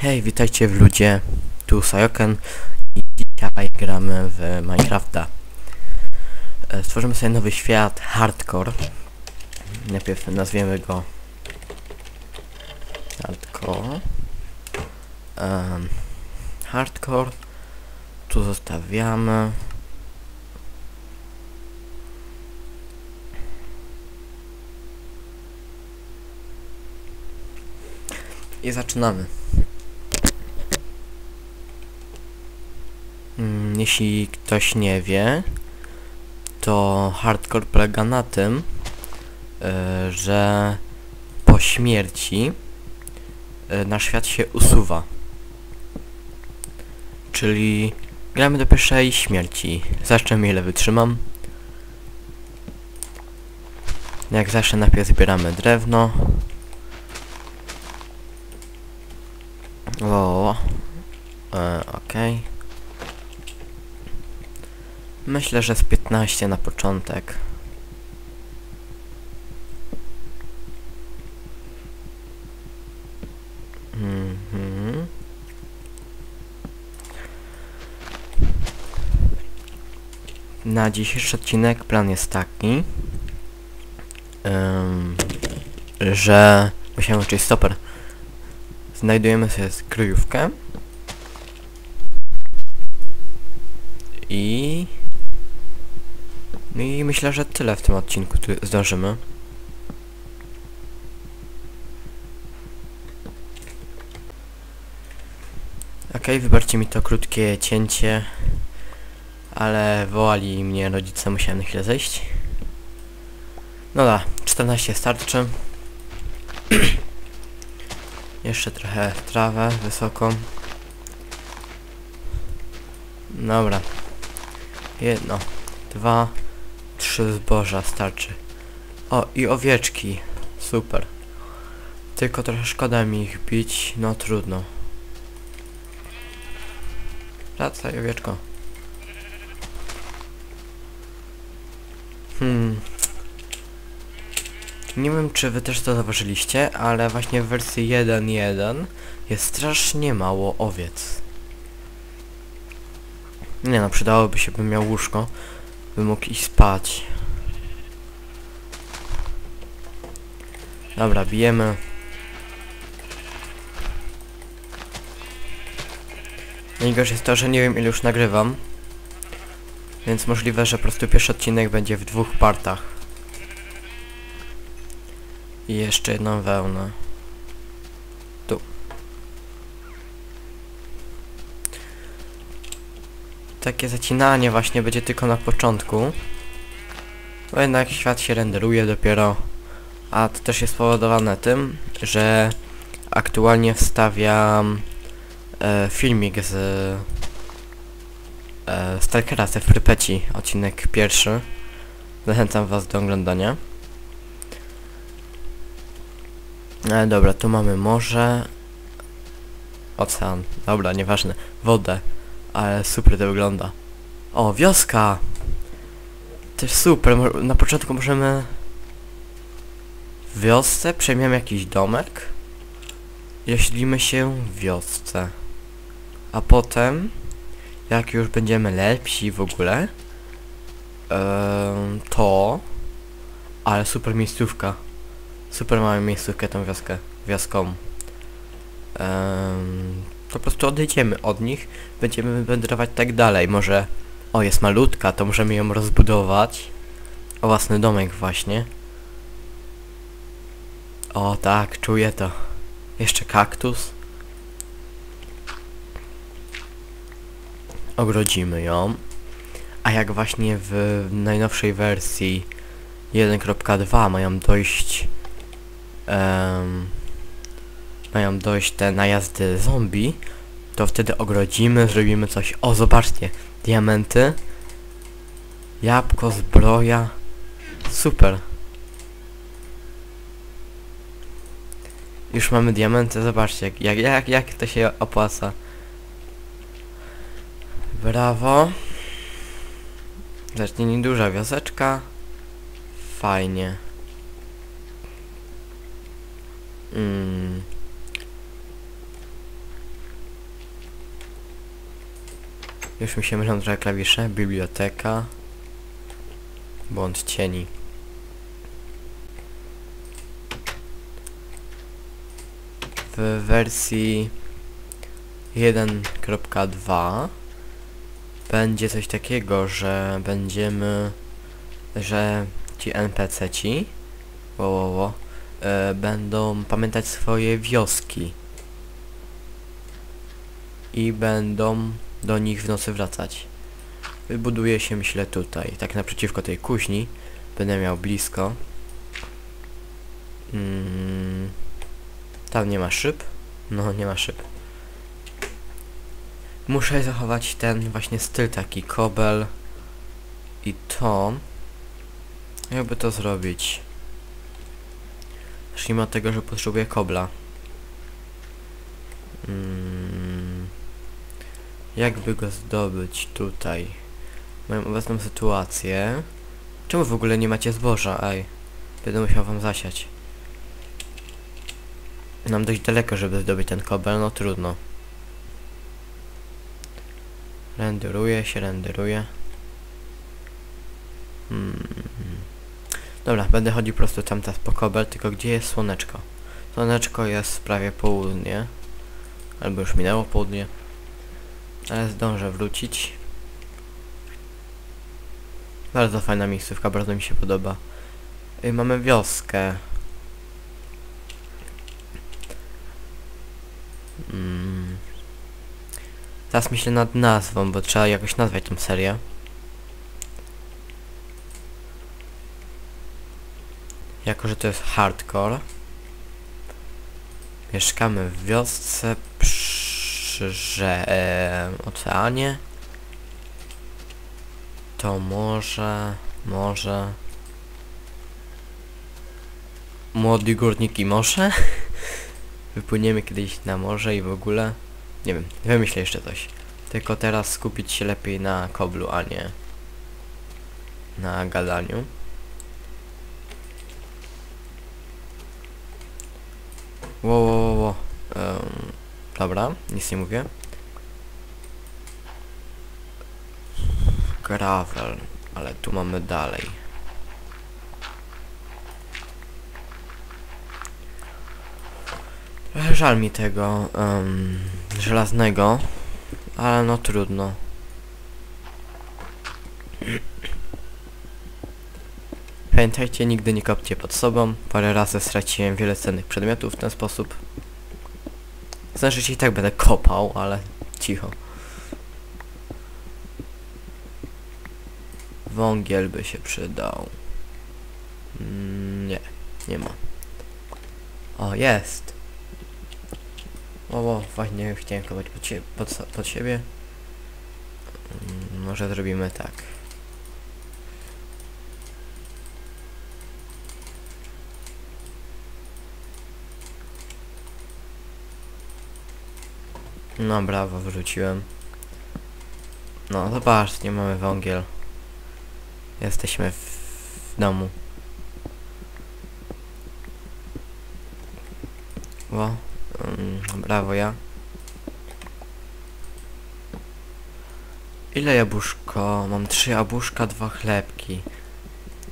Hej, witajcie w ludzie, tu Sajoken i dzisiaj gramy w Minecrafta. E, Stworzymy sobie nowy świat, Hardcore. Najpierw nazwiemy go Hardcore. Em, hardcore. Tu zostawiamy. I zaczynamy. Mm, Jeśli ktoś nie wie, to hardcore polega na tym, e, że po śmierci e, nasz świat się usuwa. Czyli gramy do pierwszej śmierci. Zobaczymy ile wytrzymam. Jak zawsze najpierw zbieramy drewno. O, e, okej. Myślę, że z 15 na początek. Mhm. Na dzisiejszy odcinek plan jest taki, em, że musiałem włączyć stoper. Znajdujemy sobie skryjówkę i no i myślę, że tyle w tym odcinku zdążymy. Okej, wybaczcie mi to krótkie cięcie, ale wołali mnie rodzice, musiałem na chwilę zejść. No da, 14 starczy. Jeszcze trochę trawę wysoką. Dobra. Jedno, dwa, trzy zboża starczy. O, i owieczki. Super. Tylko trochę szkoda mi ich bić, no trudno. Wracaj, owieczko. Hmm. Nie wiem, czy wy też to zauważyliście, ale właśnie w wersji 1.1 jest strasznie mało owiec. Nie no, przydałoby się, bym miał łóżko, by mógł iść spać. Dobra, bijemy. Najgorsze jest to, że nie wiem ile już nagrywam. Więc możliwe, że po prostu pierwszy odcinek będzie w dwóch partach. I jeszcze jedną wełnę. Tu. Takie zacinanie właśnie będzie tylko na początku. Bo jednak świat się renderuje dopiero. A to też jest spowodowane tym, że aktualnie wstawiam e, filmik z e, Stalkera ze Prypeci, odcinek pierwszy. Zachęcam was do oglądania. E, dobra, tu mamy morze. Ocean. Dobra, nieważne. Wodę. Ale super to wygląda. O, wioska! Też super. Na początku możemy... Wiosce przejmiemy jakiś domek. I osiedlimy się w wiosce. A potem, jak już będziemy lepsi w ogóle, to... Ale super miejscówka. Super mamy miejscówkę tą wioskę, wioską. Um, po prostu odejdziemy od nich, będziemy wędrować tak dalej. Może, o jest malutka, to możemy ją rozbudować. O własny domek właśnie. O tak, czuję to. Jeszcze kaktus. Ogrodzimy ją. A jak właśnie w najnowszej wersji 1.2 mają dojść em, mają dojść te najazdy zombie, to wtedy ogrodzimy, zrobimy coś. O, zobaczcie, diamenty, jabłko, zbroja, super. Już mamy diamenty, zobaczcie jak, jak, jak, to się opłaca. Brawo. Zacznie nieduża wioseczka. Fajnie. Mm. Już mi się mylą trochę klawisze. Biblioteka. Błąd cieni. W wersji 1.2 będzie coś takiego, że będziemy, że ci NPC-ci wo, wo, wo, e, będą pamiętać swoje wioski i będą do nich w nocy wracać. Wybuduję się myślę tutaj, tak naprzeciwko tej kuźni, będę miał blisko. Mm, tam nie ma szyb? No nie ma szyb. Muszę zachować ten właśnie styl taki kobel i to jakby to zrobić. Zacznijmy od tego, że potrzebuję kobla. Mm, jakby go zdobyć tutaj? Moją obecną sytuację. Czemu w ogóle nie macie zboża, ej będę musiał wam zasiać nam dość daleko, żeby zdobyć ten kobel, no trudno Renderuje się, renderuje. Hmm. Dobra, będę chodził po prostu tam teraz po kobel, tylko gdzie jest słoneczko? Słoneczko jest prawie południe. Albo już minęło południe. Ale zdążę wrócić. Bardzo fajna miejscówka, bardzo mi się podoba. I mamy wioskę. Teraz myślę nad nazwą, bo trzeba jakoś nazwać tą serię. Jako, że to jest hardcore. Mieszkamy w wiosce przy że, e, oceanie. To może, może... Młody górnik i morze? Wypłyniemy kiedyś na morze i w ogóle... Nie wiem, wymyślę jeszcze coś. Tylko teraz skupić się lepiej na koblu, a nie na gadaniu. Wo, wo, wo, wo. Um, dobra, nic nie mówię. Gravel, ale tu mamy dalej. Żal mi tego um, żelaznego, ale no trudno. Pamiętajcie, nigdy nie kopcie pod sobą. Parę razy straciłem wiele cennych przedmiotów w ten sposób. Znaczy się i tak będę kopał, ale cicho. Wągiel by się przydał. Mm, nie, nie ma. O, jest. O, o właśnie chciałem kopać pod, pod, pod siebie. Mm, może zrobimy tak. No brawo, wróciłem. No zobacz, nie mamy wągiel. Jesteśmy w, w domu. Um, brawo ja. Ile jabłuszko? Mam trzy jabłuszka, dwa chlebki.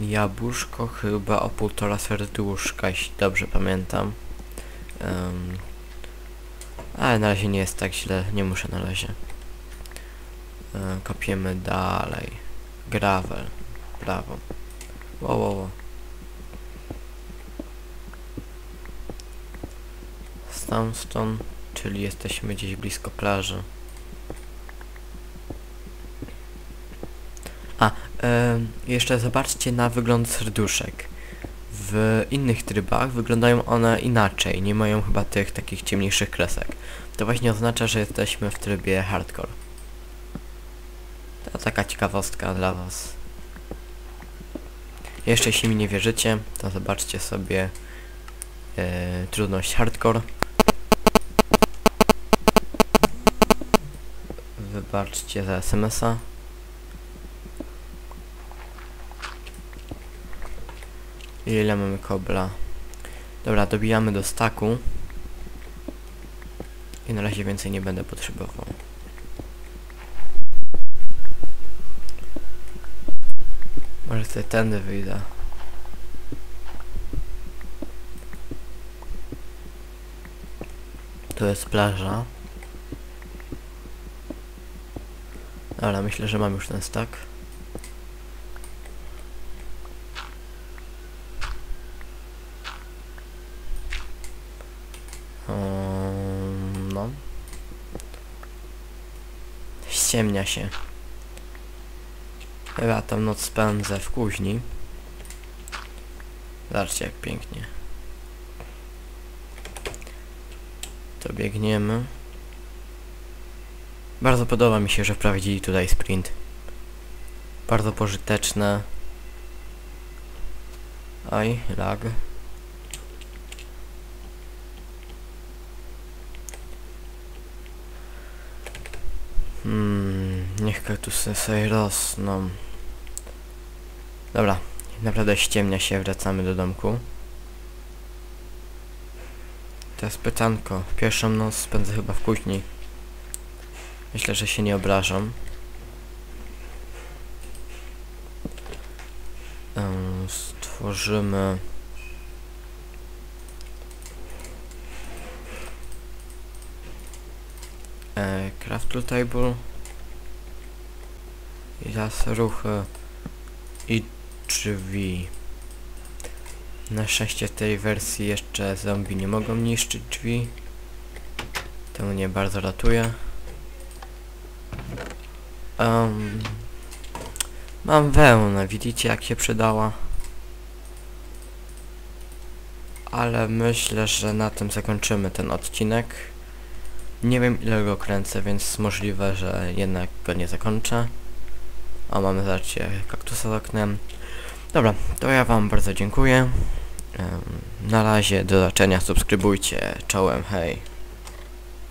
Jabłuszko chyba o półtora serduszka, jeśli dobrze pamiętam. Um, ale na razie nie jest tak źle, nie muszę na razie. E, kopiemy dalej. Gravel. Brawo. Wow, wow, wow. Sandstone, czyli jesteśmy gdzieś blisko plaży. A, e, jeszcze zobaczcie na wygląd serduszek. W innych trybach wyglądają one inaczej, nie mają chyba tych takich ciemniejszych kresek. To właśnie oznacza, że jesteśmy w trybie hardcore. To taka ciekawostka dla was. Jeszcze jeśli mi nie wierzycie, to zobaczcie sobie yy, trudność hardcore. Patrzcie za SMSa Ile mamy kobla? Dobra, dobijamy do staku. I na razie więcej nie będę potrzebował. Może sobie tędy wyjdę. To jest plaża. Dobra, myślę, że mam już ten stack. Um, no. Ściemnia się. Chyba tą noc spędzę w kuźni. Zobaczcie jak pięknie. To biegniemy. Bardzo podoba mi się, że wprowadzili tutaj sprint. Bardzo pożyteczne. Oj, lag. Hmm, niech kaktusy sobie rosną. Dobra, naprawdę ściemnia się, wracamy do domku. Teraz pytanko. Pierwszą noc spędzę chyba w kuźni. Myślę, że się nie obrażam. Stworzymy... E, craftle table. Teraz ruchy i drzwi. Na szczęście w tej wersji jeszcze zombie nie mogą niszczyć drzwi. To mnie bardzo ratuje. Um, mam wełnę, widzicie jak się przydała? Ale myślę, że na tym zakończymy ten odcinek. Nie wiem ile go kręcę, więc możliwe, że jednak go nie zakończę. O, mamy zobaczcie kaktusa z oknem. Dobra, to ja wam bardzo dziękuję. Em, na razie, do zobaczenia, subskrybujcie. Czołem, hej.